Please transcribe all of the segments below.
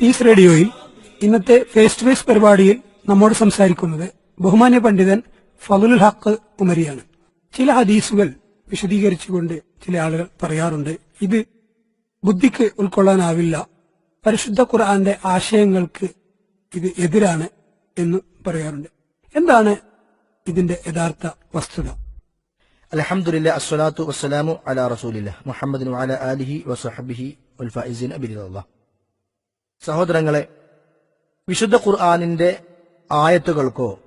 Piece റേഡിയോയിൽ ഇന്നത്തെ face to face പരിപാടിയിൽ നമ്മോട് സംസാരിക്കുന്നത് ബഹുമാന്യ പണ്ഡിതൻ ഫലുൽ ഹക്ക് ഉമരിയാണ്. ചില ഹദീസുകൾ വിശദീകരിച്ചുകൊണ്ട് ചില ആളുകൾ പറയാറുണ്ട്. ഇത് ബുദ്ധിക്ക് ഉൾക്കൊള്ളാനാവില്ല. പരിശുദ്ധ ഖുർആന്റെ ആശയങ്ങൾക്ക് ഇത് എതിരാണ് എന്ന് പറയാറുണ്ട്. എന്താണ് ഇതിന്റെ യഥാർത്ഥ വസ്തുത? അലഹമുല്ല അസ്വലാത്തു വസ്സലാമു അല റസൂലില്ല മുഹമ്മദിനു അല ആലിഹി വസഹബിഹി ഉൽഫൈസിൻ സഹോദരങ്ങളെ വിശുദ്ധ ഖുർആാനിന്റെ ആയത്തുകൾക്കോ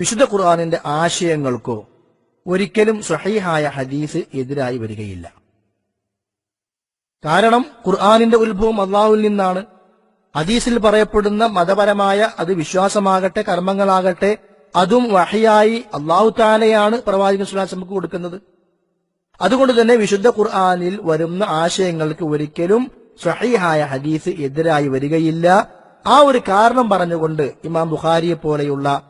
വിശുദ്ധ ഖുർആാനിന്റെ ആശയങ്ങൾക്കോ ഒരിക്കലും സഹീഹായ ഹദീസ് എതിരായി വരികയില്ല. കാരണം ഖുർആാനിന്റെ ഉത്ഭവം അള്ളാഹുവിൽ നിന്നാണ്. ഹദീസിൽ പറയപ്പെടുന്ന മതപരമായ അത് വിശ്വാസമാകട്ടെ കർമ്മങ്ങളാകട്ടെ അതും വഹിയായി അള്ളാഹു താലയാണ് പ്രവാചകൻ സുലാസമക്ക് കൊടുക്കുന്നത്. അതുകൊണ്ട് തന്നെ വിശുദ്ധ ഖുർആാനിൽ വരുന്ന ആശയങ്ങൾക്ക് ഒരിക്കലും സഹിഹായ ഹദീസ് എതിരായി വരികയില്ല. ആ ഒരു കാരണം പറഞ്ഞുകൊണ്ട് ഇമാം ബുഖാരിയെ പോലെയുള്ള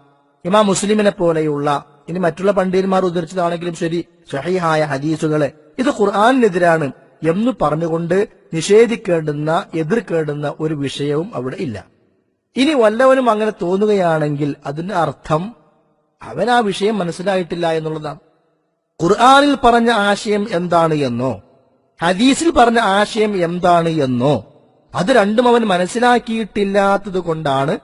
ഇമാം മുസ്ലിമിനെ പോലെയുള്ള ഇനി മറ്റുള്ള പണ്ഡിതന്മാർ ഉദ്ധരിച്ചതാണെങ്കിലും ശരി സഹിഹായ ഹദീസുകളെ ഇത് ഖുർആാനിനെതിരാണ് എന്ന് പറഞ്ഞുകൊണ്ട് നിഷേധിക്കേണ്ടുന്ന എതിർക്കേണ്ടുന്ന ഒരു വിഷയവും അവിടെ ഇല്ല. ഇനി വല്ലവനും അങ്ങനെ തോന്നുകയാണെങ്കിൽ അതിന്റെ അർത്ഥം അവൻ ആ വിഷയം മനസ്സിലായിട്ടില്ല എന്നുള്ളതാണ്. ഖുർആാനിൽ പറഞ്ഞ ആശയം എന്താണ് എന്നോ ഹദീസിൽ പറഞ്ഞ ആശയം എന്താണ് എന്നോ അത് രണ്ടും അവൻ മനസ്സിലാക്കിയിട്ടില്ലാത്തത് കൊണ്ടാണ്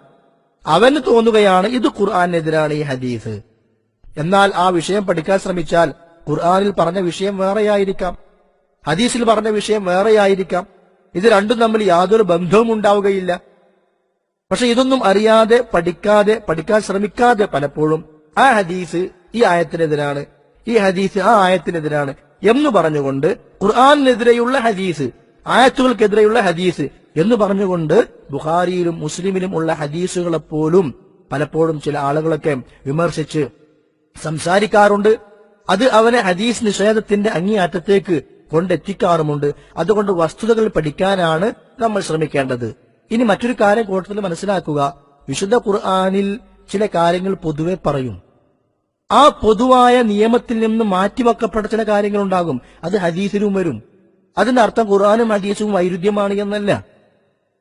അവന് തോന്നുകയാണ് ഇത് ഖുർആാനെതിരാണ് ഈ ഹദീസ്. എന്നാൽ ആ വിഷയം പഠിക്കാൻ ശ്രമിച്ചാൽ ഖുർആാനിൽ പറഞ്ഞ വിഷയം വേറെയായിരിക്കാം. ഹദീസിൽ പറഞ്ഞ വിഷയം വേറെയായിരിക്കാം. ഇത് രണ്ടും തമ്മിൽ യാതൊരു ബന്ധവും ഉണ്ടാവുകയില്ല. പക്ഷെ ഇതൊന്നും അറിയാതെ പഠിക്കാതെ പഠിക്കാൻ ശ്രമിക്കാതെ പലപ്പോഴും ആ ഹദീസ് ഈ ആയത്തിനെതിരാണ്. ഈ ഹദീസ് ആ ആയത്തിനെതിരാണ് എന്ന് പറഞ്ഞുകൊണ്ട് ഖുർആാനിനെതിരെയുള്ള ഹദീസ് ആയത്തുകൾക്കെതിരെയുള്ള ഹദീസ് എന്ന് പറഞ്ഞുകൊണ്ട് ബുഖാരിയിലും മുസ്ലിമിലും ഉള്ള ഹദീസുകളെ പോലും പലപ്പോഴും ചില ആളുകളൊക്കെ വിമർശിച്ച് സംസാരിക്കാറുണ്ട്. അത് അവനെ ഹദീസ് നിഷേധത്തിന്റെ അങ്ങേയറ്റത്തേക്ക് കൊണ്ടെത്തിക്കാറുമുണ്ട്. അതുകൊണ്ട് വസ്തുതകൾ പഠിക്കാനാണ് നമ്മൾ ശ്രമിക്കേണ്ടത്. ഇനി മറ്റൊരു കാര്യം കൂട്ടത്തിൽ മനസ്സിലാക്കുക. വിശുദ്ധ ഖുർആാനിൽ ചില കാര്യങ്ങൾ പൊതുവെ പറയും. ആ പൊതുവായ നിയമത്തിൽ നിന്ന് മാറ്റിവെക്കപ്പെട്ട ചില കാര്യങ്ങൾ ഉണ്ടാകും അത് ഹദീസിലും വരും. അതിന്റെ അർത്ഥം ഖുർആാനും ഹദീസും വൈരുദ്ധ്യമാണ് എന്നല്ല.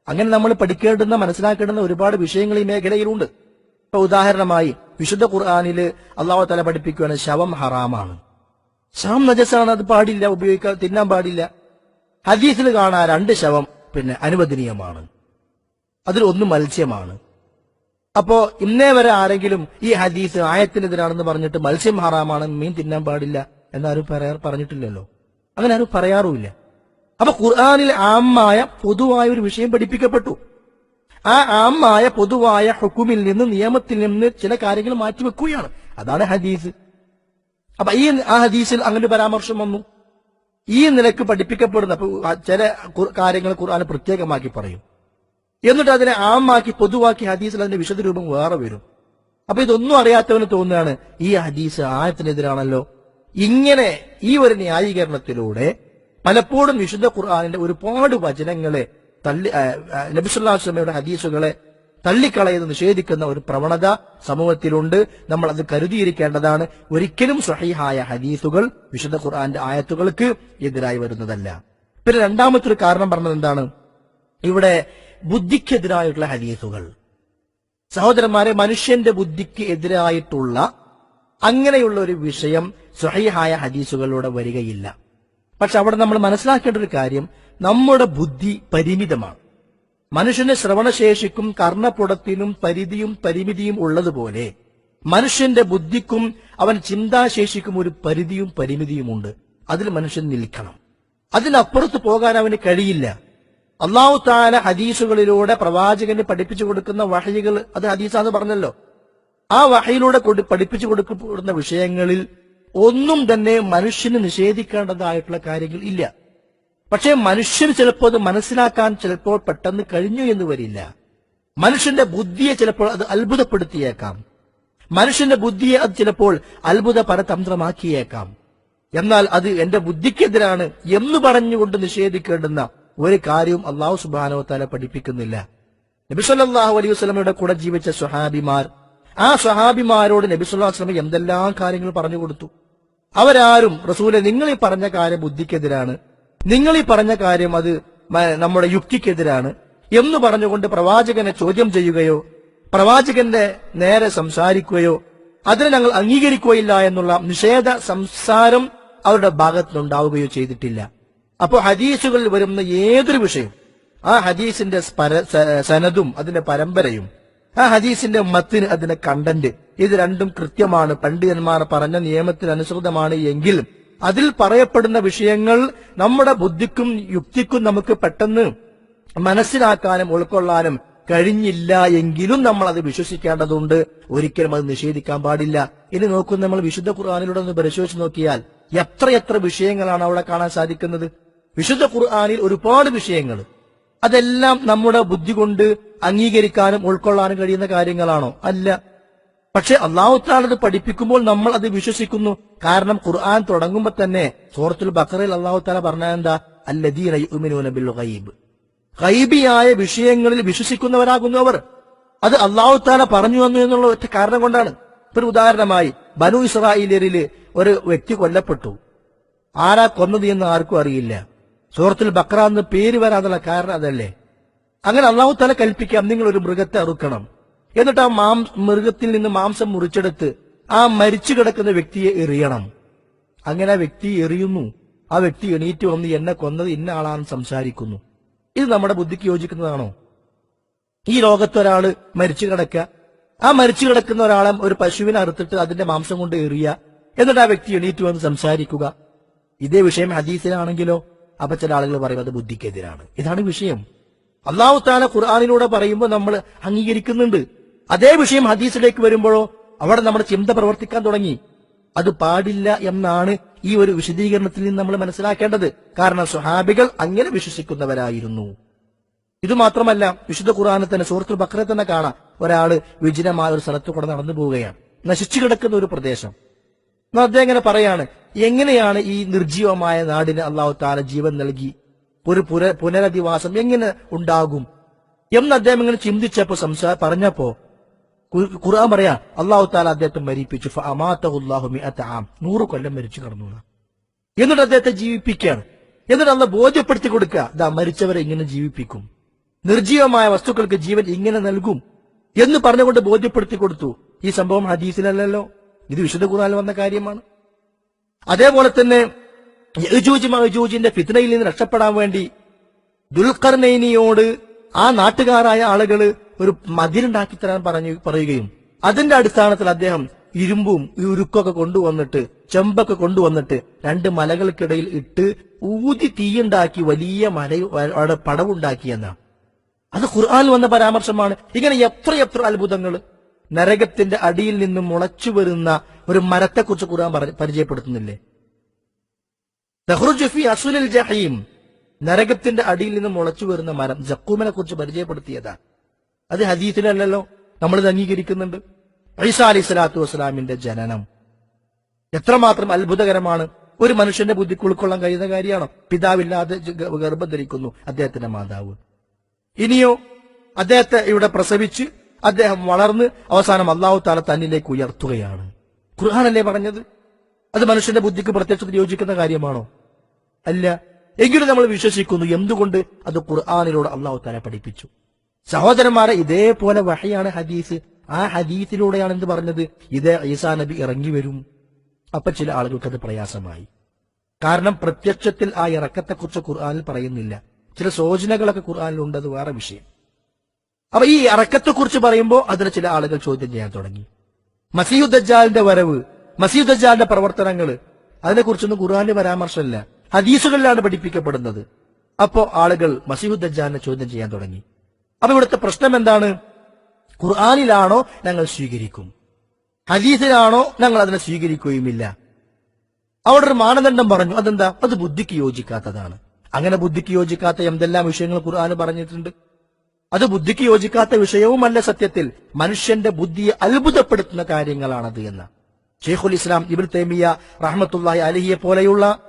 അങ്ങനെ നമ്മൾ പഠിക്കേണ്ടുന്ന മനസ്സിലാക്കേണ്ടുന്ന ഒരുപാട് വിഷയങ്ങൾ ഈ മേഖലയിലുണ്ട്. ഇപ്പൊ ഉദാഹരണമായി വിശുദ്ധ ഖുർആാനിൽ അള്ളാഹു തല പഠിപ്പിക്കുകയാണ് ശവം ഹറാമാണ്. ശവം നജസാണ് അത് പാടില്ല ഉപയോഗിക്കാൻ തിന്നാൻ പാടില്ല. ഹദീസിൽ കാണാൻ രണ്ട് ശവം പിന്നെ അനുവദനീയമാണ്. അതിൽ ഒന്ന് മത്സ്യമാണ്. അപ്പോ ഇന്നേ വരെ ആരെങ്കിലും ഈ ഹദീസ് ആയത്തിനെതിരാണെന്ന് പറഞ്ഞിട്ട് മത്സ്യം ഹറാമാണ് മീൻ തിന്നാൻ പാടില്ല എന്നാരും പറയാ പറഞ്ഞിട്ടില്ലല്ലോ. അങ്ങനെ ആരും പറയാറുമില്ല. അപ്പൊ ഖുർആാനിൽ ആമായ പൊതുവായ ഒരു വിഷയം പഠിപ്പിക്കപ്പെട്ടു. ആ ആമായ പൊതുവായ ഹുക്കുമിൽ നിന്ന് നിയമത്തിൽ നിന്ന് ചില കാര്യങ്ങൾ മാറ്റിവെക്കുകയാണ്. അതാണ് ഹദീസ്. അപ്പൊ ഈ ആ ഹദീസിൽ അങ്ങനെ പരാമർശം വന്നു. ഈ നിലയ്ക്ക് പഠിപ്പിക്കപ്പെടുന്ന ചില കാര്യങ്ങൾ ഖുർആൻ പ്രത്യേകമാക്കി പറയും. എന്നിട്ട് അതിനെ ആമാക്കി പൊതുവാക്കി ഹദീസിൽ അതിന്റെ വിശദ രൂപം വേറെ വരും. അപ്പൊ ഇതൊന്നും അറിയാത്തവന് തോന്നുകയാണ് ഈ ഹദീസ് ആയത്തിനെതിരാണല്ലോ. ഇങ്ങനെ ഈ ഒരു ന്യായീകരണത്തിലൂടെ പലപ്പോഴും വിശുദ്ധ ഖുർആാനിന്റെ ഒരുപാട് വചനങ്ങളെ തള്ളി നബിസുല്ലാസ്ലമയുടെ ഹദീസുകളെ തള്ളിക്കളയത് നിഷേധിക്കുന്ന ഒരു പ്രവണത സമൂഹത്തിലുണ്ട്. നമ്മൾ അത് കരുതിയിരിക്കേണ്ടതാണ്. ഒരിക്കലും സഹീഹായ ഹദീസുകൾ വിശുദ്ധ ഖുർആന്റെ ആയത്തുകൾക്ക് എതിരായി വരുന്നതല്ല. പിന്നെ രണ്ടാമത്തെ ഒരു കാരണം പറഞ്ഞത് എന്താണ്? ഇവിടെ ബുദ്ധിക്കെതിരായിട്ടുള്ള ഹദീസുകൾ. സഹോദരന്മാരെ മനുഷ്യന്റെ ബുദ്ധിക്ക് എതിരായിട്ടുള്ള അങ്ങനെയുള്ള ഒരു വിഷയം സ്വഹീഹായ ഹദീസുകളിലൂടെ വരികയില്ല. പക്ഷെ അവിടെ നമ്മൾ മനസ്സിലാക്കേണ്ട ഒരു കാര്യം നമ്മുടെ ബുദ്ധി പരിമിതമാണ്. മനുഷ്യന്റെ ശ്രവണശേഷിക്കും കർണപുടത്തിനും പരിധിയും പരിമിതിയും ഉള്ളതുപോലെ മനുഷ്യന്റെ ബുദ്ധിക്കും അവൻ ചിന്താശേഷിക്കും ഒരു പരിധിയും പരിമിതിയുമുണ്ട് അതിൽ മനുഷ്യൻ നിൽക്കണം. അതിനപ്പുറത്ത് പോകാൻ അവന് കഴിയില്ല. അള്ളാഹു താല ഹദീസുകളിലൂടെ പ്രവാചകന് പഠിപ്പിച്ചു കൊടുക്കുന്ന വഹയികൾ അത് ഹദീസാന്ന് പറഞ്ഞല്ലോ. ആ വഹയിലൂടെ പഠിപ്പിച്ചു കൊടുക്കപ്പെടുന്ന വിഷയങ്ങളിൽ ഒന്നും തന്നെ മനുഷ്യന് നിഷേധിക്കേണ്ടതായിട്ടുള്ള കാര്യങ്ങൾ ഇല്ല. പക്ഷേ മനുഷ്യന് ചിലപ്പോൾ അത് മനസ്സിലാക്കാൻ ചിലപ്പോൾ പെട്ടെന്ന് കഴിഞ്ഞു എന്ന് വരില്ല. മനുഷ്യന്റെ ബുദ്ധിയെ ചിലപ്പോൾ അത് അത്ഭുതപ്പെടുത്തിയേക്കാം. മനുഷ്യന്റെ ബുദ്ധിയെ അത് ചിലപ്പോൾ അത്ഭുത പരതന്ത്രമാക്കിയേക്കാം എന്നാൽ അത് എന്റെ ബുദ്ധിക്കെതിരാണ് എന്ന് പറഞ്ഞുകൊണ്ട് നിഷേധിക്കേണ്ടുന്ന ഒരു കാര്യവും അള്ളാഹു സുബാനോ തല പഠിപ്പിക്കുന്നില്ല. നബിസ്വല്ലാഹു അലൈഹി വസ്ലമയുടെ കൂടെ ജീവിച്ച സുഹാബിമാർ ആ സ്വഹാബിമാരോട് നബിസ്വല്ലാ വസ്ലമ എന്തെല്ലാം കാര്യങ്ങൾ പറഞ്ഞു കൊടുത്തു. അവരാരും റസൂലെ നിങ്ങൾ ഈ പറഞ്ഞ കാര്യം ബുദ്ധിക്കെതിരാണ്. നിങ്ങൾ ഈ പറഞ്ഞ കാര്യം അത് നമ്മുടെ യുക്തിക്കെതിരാണ്. എന്ന് പറഞ്ഞുകൊണ്ട് പ്രവാചകനെ ചോദ്യം ചെയ്യുകയോ പ്രവാചകന്റെ നേരെ സംസാരിക്കുകയോ അതിനെ ഞങ്ങൾ അംഗീകരിക്കുകയില്ല എന്നുള്ള നിഷേധ സംസാരം അവരുടെ ഭാഗത്തുനിന്നുണ്ടാവുകയോ ചെയ്തിട്ടില്ല. അപ്പോൾ ഹദീസുകളിൽ വരുന്ന ഏതൊരു വിഷയം ആ ഹദീസിന്റെ സനതും അതിന്റെ പരമ്പരയും ആ ഹദീസിന്റെ മത്തിന് അതിന്റെ കണ്ടന്റ് ഇത് രണ്ടും കൃത്യമാണ്. പണ്ഡിതന്മാർ പറഞ്ഞ നിയമത്തിന് എങ്കിൽ അതിൽ പറയപ്പെടുന്ന വിഷയങ്ങൾ നമ്മുടെ ബുദ്ധിക്കും യുക്തിക്കും നമുക്ക് പെട്ടെന്ന് മനസ്സിലാക്കാനും ഉൾക്കൊള്ളാനും കഴിഞ്ഞില്ല എങ്കിലും നമ്മൾ അത് വിശ്വസിക്കേണ്ടതുണ്ട്. ഒരിക്കലും അത് നിഷേധിക്കാൻ പാടില്ല. ഇനി നോക്കൂ നമ്മൾ വിശുദ്ധ ഖുർആാനിലൂടെ ഒന്ന് പരിശോധിച്ച് നോക്കിയാൽ എത്രയെത്ര വിഷയങ്ങളാണ് അവിടെ കാണാൻ സാധിക്കുന്നത്? വിശുദ്ധ ഖുർആാനിൽ ഒരുപാട് വിഷയങ്ങൾ. അതെല്ലാം നമ്മുടെ ബുദ്ധി കൊണ്ട് അംഗീകരിക്കാനും ഉൾക്കൊള്ളാനും കഴിയുന്ന കാര്യങ്ങളാണോ? അല്ല. പക്ഷെ അള്ളാഹുത്താലത് പഠിപ്പിക്കുമ്പോൾ നമ്മൾ അത് വിശ്വസിക്കുന്നു. കാരണം ഖുർആൻ തുടങ്ങുമ്പോൾ തന്നെ സൂറത്തുൽ ബക്കറയിൽ അള്ളാഹു താല പറഞ്ഞ എന്താ? അല്ലദീന യുഅ്മിനൂന ബിൽ ഗൈബ്. ഗൈബിയായ വിഷയങ്ങളിൽ വിശ്വസിക്കുന്നവരാകുന്നു അവർ. അത് അള്ളാഹു താല പറഞ്ഞു വന്നു എന്നുള്ള ഒറ്റ കാരണം കൊണ്ടാണ്. ഒരു ഉദാഹരണമായി ബനു ഇസ്രായിലിൽ ഒരു വ്യക്തി കൊല്ലപ്പെട്ടു. ആരാ കൊന്നത് എന്ന് ആർക്കും അറിയില്ല. സൂറത്തുൽ ബക്ര എന്ന് പേര് വരാനുള്ള കാരണം അതല്ലേ? അങ്ങനെ അള്ളാഹു തല കൽപ്പിക്കാം നിങ്ങൾ ഒരു മൃഗത്തെ അറുക്കണം. എന്നിട്ട് ആ മാം മൃഗത്തിൽ നിന്ന് മാംസം മുറിച്ചെടുത്ത് ആ മരിച്ചു കിടക്കുന്ന വ്യക്തിയെ എറിയണം. അങ്ങനെ ആ വ്യക്തി എറിയുന്നു. ആ വ്യക്തി എണീറ്റ് വന്ന് എന്നെ കൊന്നത് ഇന്ന ആളാണെന്ന് സംസാരിക്കുന്നു. ഇത് നമ്മുടെ ബുദ്ധിക്ക് യോജിക്കുന്നതാണോ? ഈ ലോകത്ത് മരിച്ചു കിടക്കുക. ആ മരിച്ചു കിടക്കുന്ന ഒരാളെ ഒരു പശുവിനെ അറുത്തിട്ട് അതിന്റെ മാംസം കൊണ്ട് എറിയ എന്നിട്ട് ആ വ്യക്തി എണീറ്റ് വന്ന് സംസാരിക്കുക. ഇതേ വിഷയം ഹദീസിലാണെങ്കിലോ അപ്പൊ ചില ആളുകൾ പറയും അത് ബുദ്ധിക്കെതിരാണ്. ഇതാണ് വിഷയം. അള്ളാഹു താല ഖുർആാനിലൂടെ പറയുമ്പോൾ നമ്മൾ അംഗീകരിക്കുന്നുണ്ട്. അതേ വിഷയം ഹദീസിലേക്ക് വരുമ്പോഴോ അവിടെ നമ്മുടെ ചിന്ത പ്രവർത്തിക്കാൻ തുടങ്ങി. അത് പാടില്ല എന്നാണ് ഈ ഒരു വിശദീകരണത്തിൽ നിന്ന് നമ്മൾ മനസ്സിലാക്കേണ്ടത്. കാരണം സുഹാബികൾ അങ്ങനെ വിശ്വസിക്കുന്നവരായിരുന്നു. ഇത് മാത്രമല്ല വിശുദ്ധ ഖുർആാനെ തന്നെ സുഹൃത്തു ബക്രെ തന്നെ കാണാം. ഒരാൾ വിജനമായ ഒരു സ്ഥലത്ത് കൂടെ നടന്നു പോവുകയാണ്. നശിച്ചു കിടക്കുന്ന ഒരു പ്രദേശം. എന്നാൽ അദ്ദേഹം ഇങ്ങനെ പറയാണ് എങ്ങനെയാണ് ഈ നിർജീവമായ നാടിന് അള്ളാഹു താല ജീവൻ നൽകി? ഒരു പുര പുനരധിവാസം എങ്ങനെ ഉണ്ടാകും? എന്ന് അദ്ദേഹം ഇങ്ങനെ ചിന്തിച്ചപ്പോ സംസാ പറഞ്ഞപ്പോ ഖുർആൻ പറയാ അള്ളാഹു താല അദ്ദേഹത്തെ മരിപ്പിച്ചു. നൂറ് കൊല്ലം മരിച്ചു കടന്നു എന്നാ. എന്നിട്ട് അദ്ദേഹത്തെ ജീവിപ്പിക്കുകയാണ്. എന്നിട്ട് അന്ന് ബോധ്യപ്പെടുത്തി കൊടുക്കുക ദാ മരിച്ചവരെ ഇങ്ങനെ ജീവിപ്പിക്കും. നിർജീവമായ വസ്തുക്കൾക്ക് ജീവൻ ഇങ്ങനെ നൽകും എന്ന് പറഞ്ഞുകൊണ്ട് ബോധ്യപ്പെടുത്തി കൊടുത്തു. ഈ സംഭവം ഹദീസിലല്ലല്ലോ. ഇത് വിശുദ്ധ ഖുർആനിൽ വന്ന കാര്യമാണ്. അതേപോലെ തന്നെ യജൂജ് മഹജൂജിന്റെ ഫിത്നയിൽ നിന്ന് രക്ഷപ്പെടാൻ വേണ്ടി ദുൽഖർനൈനിയോട് ആ നാട്ടുകാരായ ആളുകൾ ഒരു മതിലുണ്ടാക്കി തരാൻ പറഞ്ഞു പറയുകയും അതിന്റെ അടിസ്ഥാനത്തിൽ അദ്ദേഹം ഇരുമ്പും ഈ ഉരുക്കൊക്കെ കൊണ്ടുവന്നിട്ട് ചെമ്പൊക്കെ കൊണ്ടുവന്നിട്ട് രണ്ട് മലകൾക്കിടയിൽ ഇട്ട് ഊതി തീയുണ്ടാക്കി വലിയ മല പടവുണ്ടാക്കി എന്നാണ്. അത് ഖുർആനിൽ വന്ന പരാമർശമാണ്. ഇങ്ങനെ എത്ര എത്ര അത്ഭുതങ്ങൾ നരകത്തിന്റെ അടിയിൽ നിന്നും മുളച്ചു വരുന്ന ഒരു മരത്തെക്കുറിച്ച് ഖുർആൻ പരിചയപ്പെടുത്തുന്നില്ലേ? തഹ്റുജഫി അസുലിൽ ജഹീം. നരകത്തിന്റെ അടിയിൽ നിന്നും മുളച്ചു വരുന്ന മരം ജക്കൂമിനെ കുറിച്ച് പരിചയപ്പെടുത്തിയതാണ് അത് ഹദീസിലല്ലല്ലോ. നമ്മളിത് അംഗീകരിക്കുന്നുണ്ട്. ഐസ അലി സ്വലാത്തു വസ്സലാമിന്റെ ജനനം. എത്രമാത്രം അത്ഭുതകരമാണ്. ഒരു മനുഷ്യന്റെ ബുദ്ധിക്ക് ഉൾക്കൊള്ളാൻ കഴിയുന്ന കാര്യമാണോ? പിതാവില്ലാതെ ഗർഭം ധരിക്കുന്നു അദ്ദേഹത്തിന്റെ മാതാവ്. ഇനിയോ അദ്ദേഹത്തെ ഇവിടെ പ്രസവിച്ച് അദ്ദേഹം വളർന്ന് അവസാനം അള്ളാഹു താല തന്നിലേക്ക് ഉയർത്തുകയാണ്. ഖുർഹാനല്ലേ പറഞ്ഞത്? അത് മനുഷ്യന്റെ ബുദ്ധിക്ക് പ്രത്യക്ഷത്തിൽ യോജിക്കുന്ന കാര്യമാണോ? അല്ല. എങ്കിലും നമ്മൾ വിശ്വസിക്കുന്നു എന്തുകൊണ്ട് അത് ഖുർആാനിലൂടെ അള്ളാഹു താല പഠിപ്പിച്ചു. സഹോദരന്മാരെ ഇതേപോലെ വഹയാണ് ഹദീസ്. ആ ഹദീസിലൂടെയാണ് എന്ത് പറഞ്ഞത്? ഇത് ഈസാ നബി ഇറങ്ങി വരും. അപ്പൊ ചില ആളുകൾക്ക് അത് പ്രയാസമായി. കാരണം പ്രത്യക്ഷത്തിൽ ആ ഇറക്കത്തെക്കുറിച്ച് ഖുർആാനിൽ പറയുന്നില്ല. ചില സൂചനകളൊക്കെ ഖുർആാനിലുണ്ട് അത് വേറെ വിഷയം. അപ്പൊ ഈ ഇറക്കത്തെക്കുറിച്ച് പറയുമ്പോൾ അതിന് ചില ആളുകൾ ചോദ്യം ചെയ്യാൻ തുടങ്ങി. മസീദുദ്ദാലിന്റെ വരവ് മസീദുദ്ദാലിന്റെ പ്രവർത്തനങ്ങൾ അതിനെക്കുറിച്ചൊന്നും ഖുർആാന്റെ പരാമർശമില്ല ഹദീസുകളിലാണ് പഠിപ്പിക്കപ്പെടുന്നത്. അപ്പോ ആളുകൾ മസീഹുദ്ദാലിനെ ചോദ്യം ചെയ്യാൻ തുടങ്ങി. അപ്പൊ ഇവിടുത്തെ പ്രശ്നം എന്താണ്? ഖുർആാനിലാണോ ഞങ്ങൾ സ്വീകരിക്കും? ഹദീസിലാണോ ഞങ്ങൾ അതിനെ സ്വീകരിക്കുകയുമില്ല? അവിടെ ഒരു മാനദണ്ഡം പറഞ്ഞു അതെന്താ? അത് ബുദ്ധിക്ക് യോജിക്കാത്തതാണ്. അങ്ങനെ ബുദ്ധിക്ക് യോജിക്കാത്ത എന്തെല്ലാം വിഷയങ്ങൾ ഖുർആാന് പറഞ്ഞിട്ടുണ്ട്? അത് ബുദ്ധിക്ക് യോജിക്കാത്ത വിഷയവുമല്ല സത്യത്തിൽ. മനുഷ്യന്റെ ബുദ്ധിയെ അത്ഭുതപ്പെടുത്തുന്ന കാര്യങ്ങളാണത് എന്ന്. ഷെയ്ഖുൽ ഇസ്ലാം ഇബുൽ തേമിയ റഹ്മത്തുല്ലാഹി അലഹിയെ പോലെയുള്ള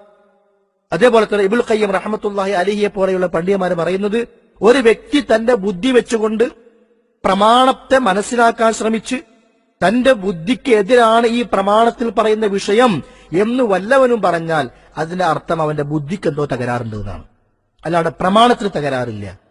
അതേപോലെ തന്നെ ഇബുൽ ഖയ്യം റഹ്മത്തുല്ലാഹി അലിഹിയെ പോലെയുള്ള പണ്ഡിയന്മാർ പറയുന്നത് ഒരു വ്യക്തി തന്റെ ബുദ്ധി വെച്ചുകൊണ്ട് പ്രമാണത്തെ മനസ്സിലാക്കാൻ ശ്രമിച്ച് തന്റെ ബുദ്ധിക്ക് എതിരാണ് ഈ പ്രമാണത്തിൽ പറയുന്ന വിഷയം എന്ന് വല്ലവനും പറഞ്ഞാൽ അതിന്റെ അർത്ഥം അവന്റെ ബുദ്ധിക്ക് എന്തോ തകരാറുണ്ട് എന്നാണ്. അല്ലാതെ പ്രമാണത്തിന് തകരാറില്ല.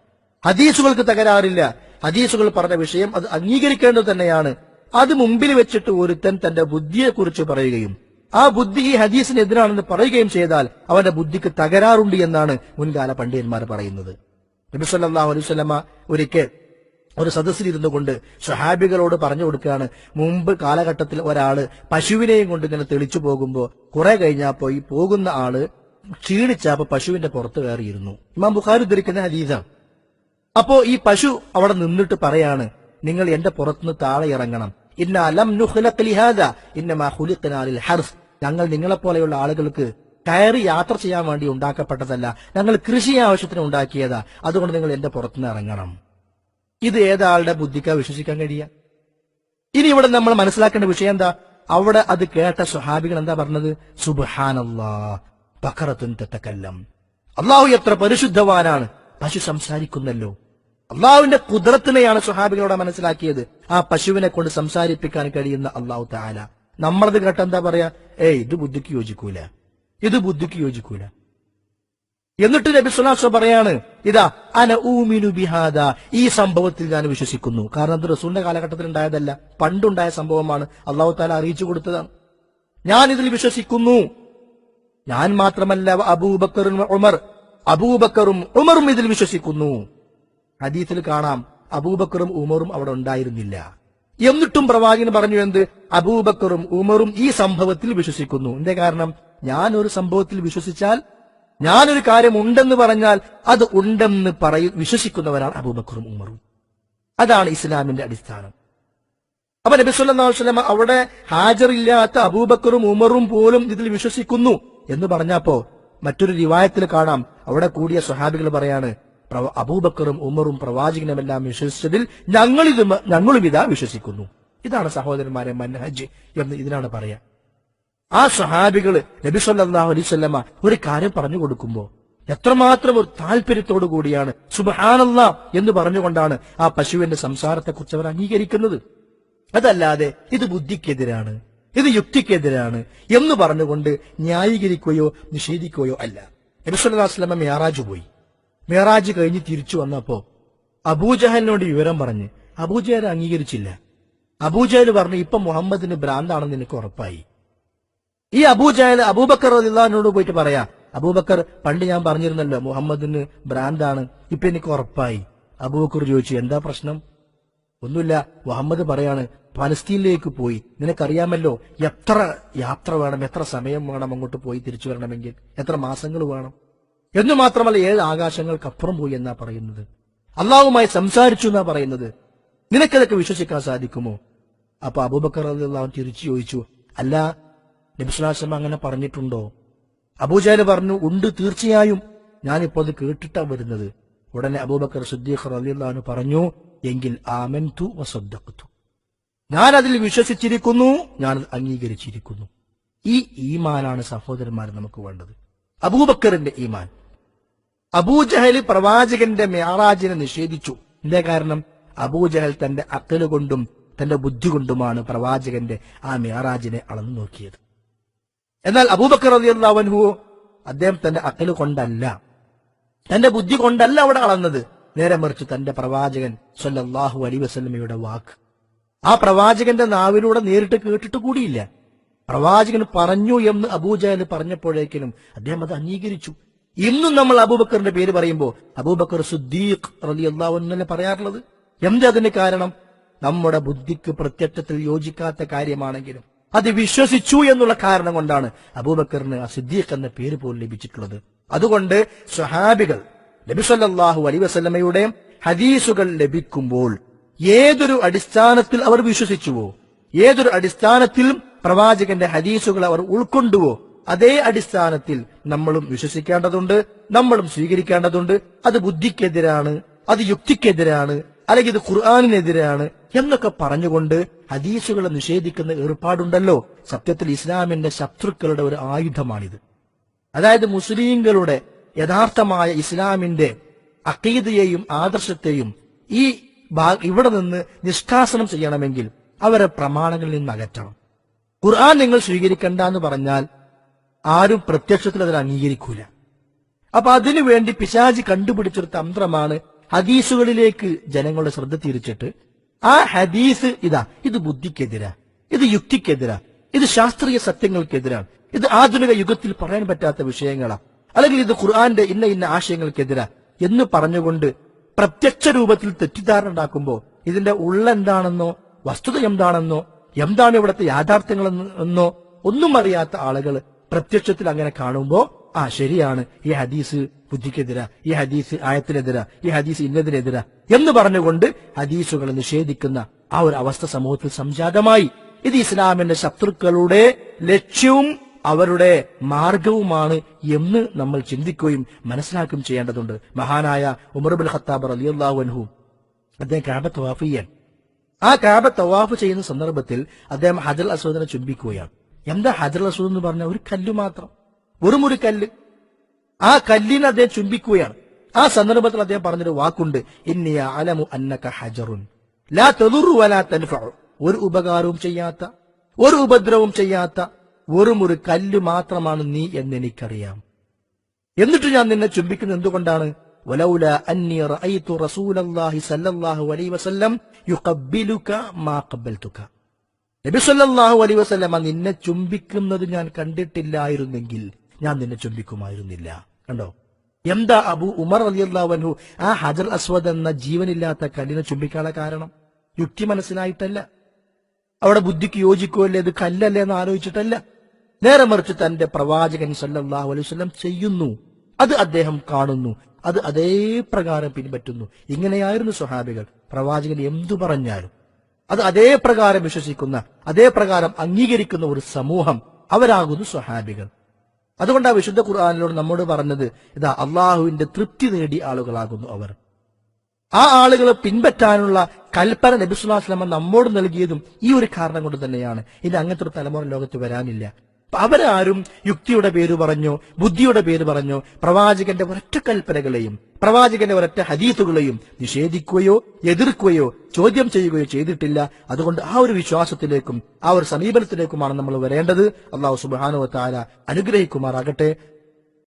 ഹദീസുകൾക്ക് തകരാറില്ല. ഹദീസുകൾ പറഞ്ഞ വിഷയം അത് അംഗീകരിക്കേണ്ടത് തന്നെയാണ്. അത് മുമ്പിൽ വെച്ചിട്ട് ഒരുത്തൻ തന്റെ ബുദ്ധിയെ കുറിച്ച് പറയുകയും ആ ബുദ്ധി ഈ ഹദീസിന് എതിരാണെന്ന് പറയുകയും ചെയ്താൽ അവന്റെ ബുദ്ധിക്ക് തകരാറുണ്ട് എന്നാണ് മുൻകാല പണ്ഡിതന്മാർ പറയുന്നത്. നബി സല്ലല്ലാഹു അലൈഹി വസല്ലമ ഒരിക്കൽ ഒരു സദസ്സിലിരുന്നു കൊണ്ട് സ്വഹാബികളോട് പറഞ്ഞു കൊടുക്കുകയാണ് മുമ്പ് കാലഘട്ടത്തിൽ ഒരാൾ പശുവിനെയും കൊണ്ട് ഇങ്ങനെ തെളിച്ചു പോകുമ്പോൾ കുറെ കഴിഞ്ഞപ്പോ ഈ പോകുന്ന ആൾ ക്ഷീണിച്ചപ്പോ പശുവിന്റെ പുറത്ത് കയറിയിരുന്നു. ഇമാം ബുഖാരി ഉദ്ധരിക്കുന്ന ഹദീസാണ്. അപ്പോ ഈ പശു അവിടെ നിന്നിട്ട് പറയാണ് നിങ്ങൾ എന്റെ പുറത്തുനിന്ന് താഴെ ഇറങ്ങണം. ഇന്ന അലം നുഖ്ലഖ് ലിഹാദ ഇന്നമാ ഖുലിഖ്നാ ലിൽ ഹർസ്. ഞങ്ങൾ നിങ്ങളെപ്പോലെയുള്ള ആളുകൾക്ക് കയറി യാത്ര ചെയ്യാൻ വേണ്ടി ഉണ്ടാക്കപ്പെട്ടതല്ല ഞങ്ങൾ കൃഷി ആവശ്യത്തിന് ഉണ്ടാക്കിയതാ. അതുകൊണ്ട് നിങ്ങൾ എന്റെ പുറത്തുനിന്ന് ഇറങ്ങണം. ഇത് ഏതാളുടെ ബുദ്ധിക്കാ വിശ്വസിക്കാൻ കഴിയുക ഇനി ഇവിടെ നമ്മൾ മനസ്സിലാക്കേണ്ട വിഷയം എന്താ? അവിടെ അത് കേട്ട സ്വഹാബികൾ എന്താ പറഞ്ഞത്? സുബ്ഹാനല്ലാ ബക്കറത്തുൻ അള്ളാഹു എത്ര പരിശുദ്ധവാനാണ്. പശു സംസാരിക്കുന്നല്ലോ. അള്ളാഹുവിന്റെ കുതിരത്തിനെയാണ് സ്വഹാബികളോട് മനസ്സിലാക്കിയത്. ആ പശുവിനെ കൊണ്ട് സംസാരിപ്പിക്കാൻ കഴിയുന്ന അള്ളാഹു താല നമ്മളത് കേട്ട എന്താ പറയാ? ഏയ് ഇത് ബുദ്ധിക്ക് യോജിക്കൂല. ഇത് ബുദ്ധിക്ക് യോജിക്കൂല. എന്നിട്ട് നബി സുലാസ് പറയാണ് ഇതാ അന ഊമിനു ബിഹാദ. ഈ സംഭവത്തിൽ ഞാൻ വിശ്വസിക്കുന്നു. കാരണം അത് റസൂലിന്റെ കാലഘട്ടത്തിൽ ഉണ്ടായതല്ല. പണ്ടുണ്ടായ സംഭവമാണ്. അള്ളാഹു താല അറിയിച്ചു കൊടുത്തതാണ്. ഞാൻ ഇതിൽ വിശ്വസിക്കുന്നു. ഞാൻ മാത്രമല്ല അബൂബക്കറും ഉമർ. അബൂബക്കറും ഉമറും ഇതിൽ വിശ്വസിക്കുന്നു. ഹദീസിൽ കാണാം അബൂബക്കറും ഉമറും അവിടെ ഉണ്ടായിരുന്നില്ല. എന്നിട്ടും പ്രവാചകൻ പറഞ്ഞു എന്ത്? അബൂബക്കറും ഉമറും ഈ സംഭവത്തിൽ വിശ്വസിക്കുന്നു. എന്റെ കാരണം? ഞാൻ ഒരു സംഭവത്തിൽ വിശ്വസിച്ചാൽ ഞാനൊരു കാര്യം ഉണ്ടെന്ന് പറഞ്ഞാൽ അത് ഉണ്ടെന്ന് പറയ വിശ്വസിക്കുന്നവരാണ് അബൂബക്കറും ഉമറും. അതാണ് ഇസ്ലാമിന്റെ അടിസ്ഥാനം. അപ്പൊ നബി സല്ലല്ലാഹു അലൈഹി വസല്ലം അവിടെ ഹാജറില്ലാത്ത അബൂബക്കറും ഉമറും പോലും ഇതിൽ വിശ്വസിക്കുന്നു എന്ന് പറഞ്ഞപ്പോ മറ്റൊരു റിവായത്തിൽ കാണാം. അവിടെ കൂടിയ സ്വഹാബികൾ പറയാണ് അബൂബക്കറും ഉമറും പ്രവാചകനുമെല്ലാം വിശ്വസിച്ചതിൽ ഞങ്ങളിത് ഞങ്ങളും ഇതാ വിശ്വസിക്കുന്നു. ഇതാണ് സഹോദരന്മാരെ മൻഹജ് എന്ന് ഇതിനാണ് പറയാ. ആ സഹാബികൾ നബി സല്ലല്ലാഹു അലൈഹി വസല്ലമ ഒരു കാര്യം പറഞ്ഞു കൊടുക്കുമ്പോ എത്രമാത്രം ഒരു താല്പര്യത്തോടു കൂടിയാണ് സുബഹാനല്ല എന്ന് പറഞ്ഞുകൊണ്ടാണ് ആ പശുവിന്റെ സംസാരത്തെക്കുറിച്ച് അവർ അംഗീകരിക്കുന്നത്. അതല്ലാതെ ഇത് ബുദ്ധിക്കെതിരാണ് ഇത് യുക്തിക്കെതിരാണ് എന്ന് പറഞ്ഞുകൊണ്ട് ന്യായീകരിക്കുകയോ നിഷേധിക്കുകയോ അല്ല. നബി സല്ലല്ലാഹു അലൈഹി വസല്ലമ മേറാജ് പോയി. മേറാജ് കഴിഞ്ഞ് തിരിച്ചു വന്നപ്പോ അബൂജഹലിനോട് വിവരം പറഞ്ഞ് അബൂജഹൽ അംഗീകരിച്ചില്ല. അബൂജഹൽ പറഞ്ഞു ഇപ്പൊ മുഹമ്മദിന് ഭ്രാന്താണെന്ന് എനിക്ക് ഉറപ്പായി. ഈ അബൂജഹൽ അബൂബക്കർ റളിയല്ലാഹുവിനോട് പോയിട്ട് പറയാ അബൂബക്കർ പണ്ട് ഞാൻ പറഞ്ഞിരുന്നല്ലോ മുഹമ്മദിന് ഭ്രാന്താണ് ഇപ്പൊ എനിക്ക് ഉറപ്പായി. അബൂബക്കർ ചോദിച്ചു എന്താ പ്രശ്നം? ഒന്നുമില്ല മുഹമ്മദ് പറയാണ് പലസ്തീനിലേക്ക് പോയി. നിനക്കറിയാമല്ലോ എത്ര യാത്ര വേണം എത്ര സമയം വേണം അങ്ങോട്ട് പോയി തിരിച്ചു വരണമെങ്കിൽ? എത്ര മാസങ്ങൾ വേണം? എന്നു മാത്രമല്ല ഏഴ് ആകാശങ്ങൾക്കപ്പുറം പോയി എന്നാ പറയുന്നത്. അള്ളാഹുമായി സംസാരിച്ചു എന്നാ പറയുന്നത്. നിനക്കതൊക്കെ വിശ്വസിക്കാൻ സാധിക്കുമോ? അപ്പൊ അബൂബക്കർ അള്ളാഹു തിരിച്ചു ചോദിച്ചു അല്ല നബിസ്ലാസം അങ്ങനെ പറഞ്ഞിട്ടുണ്ടോ? അബൂജാൽ പറഞ്ഞു ഉണ്ട് തീർച്ചയായും. ഞാനിപ്പോ അത് കേട്ടിട്ടാ വരുന്നത്. ഉടനെ അബൂബക്കർ സുദ്ദീഖർ അള്ളാഹു പറഞ്ഞു എങ്കിൽ ആമൻതു വസദ്ദഖ്തു ഞാൻ അതിൽ വിശ്വസിച്ചിരിക്കുന്നു ഞാൻ അംഗീകരിച്ചിരിക്കുന്നു. ഈ ഈമാനാണ് സഹോദരന്മാർ നമുക്ക് വേണ്ടത്. അബൂബക്കറിന്റെ ഈമാൻ. അബൂജഹൽ പ്രവാചകന്റെ മ്യാറാജിനെ നിഷേധിച്ചു. എന്റെ കാരണം? അബൂജഹൽ തന്റെ അക്കൽ കൊണ്ടും തന്റെ ബുദ്ധി കൊണ്ടുമാണ് പ്രവാചകന്റെ ആ മ്യാറാജിനെ അളന്നു നോക്കിയത്. എന്നാൽ അബൂബക്കർ റളിയല്ലാഹു അദ്ദേഹം തന്റെ അക്കൽ കൊണ്ടല്ല. തന്റെ ബുദ്ധി കൊണ്ടല്ല അവിടെ അളന്നത്. നേരെ മറിച്ച് തന്റെ പ്രവാചകൻ സൊല്ലാഹു അലി വസല്ലമയുടെ വാക്ക്. ആ പ്രവാചകന്റെ നാവിലൂടെ നേരിട്ട് കേട്ടിട്ട് കൂടിയില്ല. പ്രവാചകൻ പറഞ്ഞു എന്ന് അബൂജഹൽ പറഞ്ഞപ്പോഴേക്കിനും അദ്ദേഹം അത് അംഗീകരിച്ചു. ഇന്നും നമ്മൾ അബൂബക്കറിന്റെ പേര് പറയുമ്പോൾ അബൂബക്കർ സുദ്ദീഖ് റലി അൻഹു എന്നല്ലേ പറയാറുള്ളത്? എന്താ കാരണം? നമ്മുടെ ബുദ്ധിക്ക് പ്രത്യക്ഷത്തിൽ യോജിക്കാത്ത കാര്യമാണെങ്കിലും അത് വിശ്വസിച്ചു എന്നുള്ള കാരണം കൊണ്ടാണ് അബൂബക്കറിന് ആ സിദ്ദീഖ് എന്ന പേര് പോലും ലഭിച്ചിട്ടുള്ളത്. അതുകൊണ്ട് സ്വഹാബികൾ നബിസല്ലാഹു അലി വസല്ലമയുടെ ഹദീസുകൾ ലഭിക്കുമ്പോൾ ഏതൊരു അടിസ്ഥാനത്തിൽ അവർ വിശ്വസിച്ചുവോ ഏതൊരു അടിസ്ഥാനത്തിൽ പ്രവാചകന്റെ ഹദീസുകൾ അവർ ഉൾക്കൊണ്ടുവോ അതേ അടിസ്ഥാനത്തിൽ നമ്മളും വിശ്വസിക്കേണ്ടതുണ്ട് നമ്മളും സ്വീകരിക്കേണ്ടതുണ്ട്. അത് ബുദ്ധിക്കെതിരാണ് അത് യുക്തിക്കെതിരാണ് അല്ലെങ്കിൽ ഇത് ഖുർആാനിനെതിരാണ് എന്നൊക്കെ പറഞ്ഞുകൊണ്ട് ഹദീസുകളെ നിഷേധിക്കുന്ന ഏർപ്പാടുണ്ടല്ലോ. സത്യത്തിൽ ഇസ്ലാമിന്റെ ശത്രുക്കളുടെ ഒരു ആയുധമാണിത്. അതായത് മുസ്ലിങ്ങളുടെ യഥാർത്ഥമായ ഇസ്ലാമിന്റെ അക്കീതയെയും ആദർശത്തെയും ഈ ഇവിടെ നിന്ന് നിഷ്കാസനം ചെയ്യണമെങ്കിൽ അവരെ പ്രമാണങ്ങളിൽ നിന്ന് അകറ്റണം. ഖുർആൻ നിങ്ങൾ സ്വീകരിക്കണ്ട എന്ന് പറഞ്ഞാൽ ആരും പ്രത്യക്ഷത്തിൽ അതിൽ അംഗീകരിക്കൂല. അപ്പൊ അതിനു വേണ്ടി പിശാജി കണ്ടുപിടിച്ചൊരു തന്ത്രമാണ് ഹദീസുകളിലേക്ക് ജനങ്ങളുടെ ശ്രദ്ധ തിരിച്ചിട്ട് ആ ഹദീസ് ഇതാ ഇത് ബുദ്ധിക്കെതിരാ ഇത് യുക്തിക്കെതിരാ ഇത് ശാസ്ത്രീയ സത്യങ്ങൾക്കെതിരാണ് ഇത് ആധുനിക യുഗത്തിൽ പറയാൻ പറ്റാത്ത വിഷയങ്ങളാ അല്ലെങ്കിൽ ഇത് ഖുർആന്റെ ഇന്ന ഇന്ന ആശയങ്ങൾക്കെതിരാ എന്ന് പറഞ്ഞുകൊണ്ട് പ്രത്യക്ഷ രൂപത്തിൽ തെറ്റിദ്ധാരണ ഉണ്ടാക്കുമ്പോൾ ഇതിന്റെ ഉള്ളെന്താണെന്നോ വസ്തുത എന്താണെന്നോ എന്താണ് ഇവിടുത്തെ യാഥാർത്ഥ്യങ്ങൾ എന്നോ ഒന്നും അറിയാത്ത ആളുകൾ പ്രത്യക്ഷത്തിൽ അങ്ങനെ കാണുമ്പോ ആ ശരിയാണ്. ഈ ഹദീസ് ബുദ്ധിക്കെതിരാ ഈ ഹദീസ് ആയത്തിനെതിരാ ഈ ഹദീസ് ഇന്നതിനെതിരാ എന്ന് പറഞ്ഞുകൊണ്ട് ഹദീസുകൾ നിഷേധിക്കുന്ന ആ ഒരു അവസ്ഥ സമൂഹത്തിൽ സംജാതമായി. ഇത് ഇസ്ലാമിന്റെ ശത്രുക്കളുടെ ലക്ഷ്യവും അവരുടെ മാർഗവുമാണ് എന്ന് നമ്മൾ ചിന്തിക്കുകയും മനസ്സിലാക്കുകയും ചെയ്യേണ്ടതുണ്ട്. മഹാനായ ഉമർബുൽ ഖത്താബ് അള്ളാഹു അൻഹു അദ്ദേഹം കാബ തവാഫ് ചെയ്യാൻ ആ കാബ തവാഫ് ചെയ്യുന്ന സന്ദർഭത്തിൽ അദ്ദേഹം ഹജൽ അസ്വദിനെ ചുംബിക്കുകയാണ്. എന്താ ഹജർ റസൂൽ എന്ന് പറഞ്ഞ ഒരു കല്ല് മാത്രം. വെറും ഒരു കല്ല്. ആ കല്ലിനെ അദ്ദേഹം ചുംബിക്കുകയാണ്. ആ സന്ദർഭത്തിൽ അദ്ദേഹം പറഞ്ഞൊരു വാക്കുണ്ട്. അലമു അന്നക ഹജറുൻ. ലാ വലാ ഒരു ഉപകാരവും ചെയ്യാത്ത ഒരു ഉപദ്രവവും ചെയ്യാത്ത വെറും ഒരു കല്ല് മാത്രമാണ് നീ എന്ന് എനിക്കറിയാം. എന്നിട്ട് ഞാൻ നിന്നെ ചുംബിക്കുന്നത് എന്തുകൊണ്ടാണ്? യുഖബ്ബിലുക മാ ഖബ്ബൽതുക. നബി സല്ലല്ലാഹു അലൈഹി വസ്ലമ നിന്നെ ചുംബിക്കുന്നത് ഞാൻ കണ്ടിട്ടില്ലായിരുന്നെങ്കിൽ ഞാൻ നിന്നെ ചുംബിക്കുമായിരുന്നില്ല. കണ്ടോ? എന്താ അബു ഉമർ അലി അൻഹു ആ ഹജർ അസ്വദ് എന്ന ജീവനില്ലാത്ത കല്ലിനെ ചുംബിക്കാനുള്ള കാരണം? യുക്തി മനസ്സിലായിട്ടല്ല. അവിടെ ബുദ്ധിക്ക് യോജിക്കുമല്ലേ ഇത് കല്ലല്ലേ എന്ന് ആലോചിച്ചിട്ടല്ല. നേരെ മറിച്ച് തന്റെ പ്രവാചകൻ സല്ലാഹു അലൈഹി വസല്ലം ചെയ്യുന്നു. അത് അദ്ദേഹം കാണുന്നു. അത് അതേ പ്രകാരം പിൻപറ്റുന്നു. ഇങ്ങനെയായിരുന്നു സ്വഹാബികൾ. പ്രവാചകൻ എന്തു പറഞ്ഞാലും അത് അതേ പ്രകാരം വിശ്വസിക്കുന്ന അതേ പ്രകാരം അംഗീകരിക്കുന്ന ഒരു സമൂഹം അവരാകുന്നു സ്വഹാബികൾ. അതുകൊണ്ടാണ് വിശുദ്ധ ഖുർആാനിലോട് നമ്മോട് പറഞ്ഞത് ഇതാ അള്ളാഹുവിന്റെ തൃപ്തി നേടി ആളുകളാകുന്നു അവർ. ആ ആളുകളെ പിൻപറ്റാനുള്ള കൽപ്പന നബിസുല്ലാസ്ലമ നമ്മോട് നൽകിയതും ഈ ഒരു കാരണം കൊണ്ട് തന്നെയാണ്. ഇനി അങ്ങനത്തെ ഒരു തലമുറ ലോകത്ത് വരാനില്ല. അവരാരും യുക്തിയുടെ പേര് പറഞ്ഞു ബുദ്ധിയുടെ പേര് പറഞ്ഞു പ്രവാചകന്റെ ഒരൊറ്റ കൽപ്പനകളെയും പ്രവാചകന്റെ ഒരൊറ്റ ഹദീസുകളെയും നിഷേധിക്കുകയോ എതിർക്കുകയോ ചോദ്യം ചെയ്യുകയോ ചെയ്തിട്ടില്ല. അതുകൊണ്ട് ആ ഒരു വിശ്വാസത്തിലേക്കും ആ ഒരു സമീപനത്തിലേക്കുമാണ് നമ്മൾ വരേണ്ടത്. അള്ളാഹു സുബാനുവ താര അനുഗ്രഹിക്കുമാറാകട്ടെ.